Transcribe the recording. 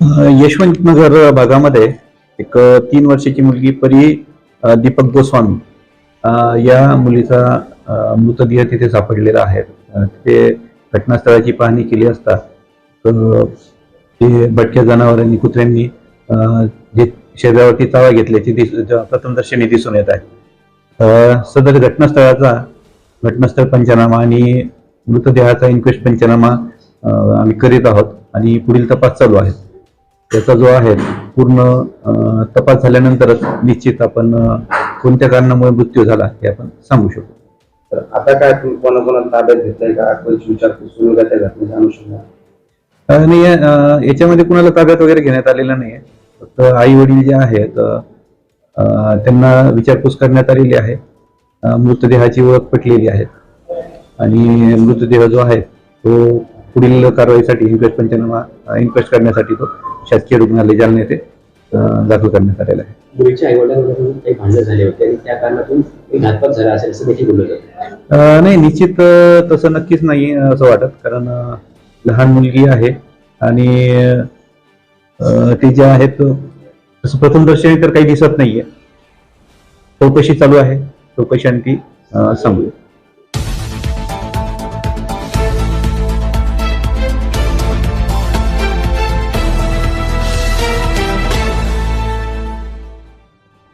यशवंत यशवंतनगर भागामध्ये एक तीन वर्षाची मुलगी परी दीपक गोस्वामी या मुलीचा मृतदेह तिथे सापडलेला आहे. तिथे घटनास्थळाची पाहणी केली असता ते भटक्या जनावरांनी कुत्र्यांनी जे शरीरावरती चावा घेतल्याची दिस प्रथमदर्शनी दिसून येत आहे. सदर घटनास्थळाचा घटनास्थळ पंचनामा आणि मृतदेहाचा इन्क्वेस्ट पंचनामा आम्ही करीत आहोत आणि पुढील तपास चालू आहे. त्याचा जो आहे पूर्ण तपास झाल्यानंतरच निश्चित आपण कोणत्या कारणामुळे मृत्यू झाला हे आपण सांगू शकतो तर आता काय तुम्ही कोणाकोणाला ताब्यात घेतलंय का? कोणाची विचारपूस सुरू का त्या घटनेच्या अनुषंगाने आणि अ, याच्यामध्ये कुणाला ताब्यात वगैरे घेण्यात आलेलं नाही फक्त आई वडील जे आहेत अ, त्यांना विचारपूस करण्यात आलेली आहे. अ, मृतदेहाची ओळख पटलेली आहे. आणि मृतदेह जो आहे तो पुढील कारवाईसाठी इन्क्वेस्ट पंचनामा इन्क्वेस्ट करण्यासाठी तो शासकीय रुग्णालय जालना येथे दाखल करण्यात आलेला आहे. मुलीच्या आई वडिलांमध्ये काही भांडण झाले होते आणि त्या कारणातून एक घातपात झाला असेल असं देखील बोललं जातं. अ, नाही निश्चित तसं नक्कीच नाही असं वाटत कारण लहान मुलगी आहे आणि ते जे आहेत तसं प्रथमदर्शनी तर काही दिसत नाहीये. चौकशी चालू आहे चौकशी आणखी अ, सांगूया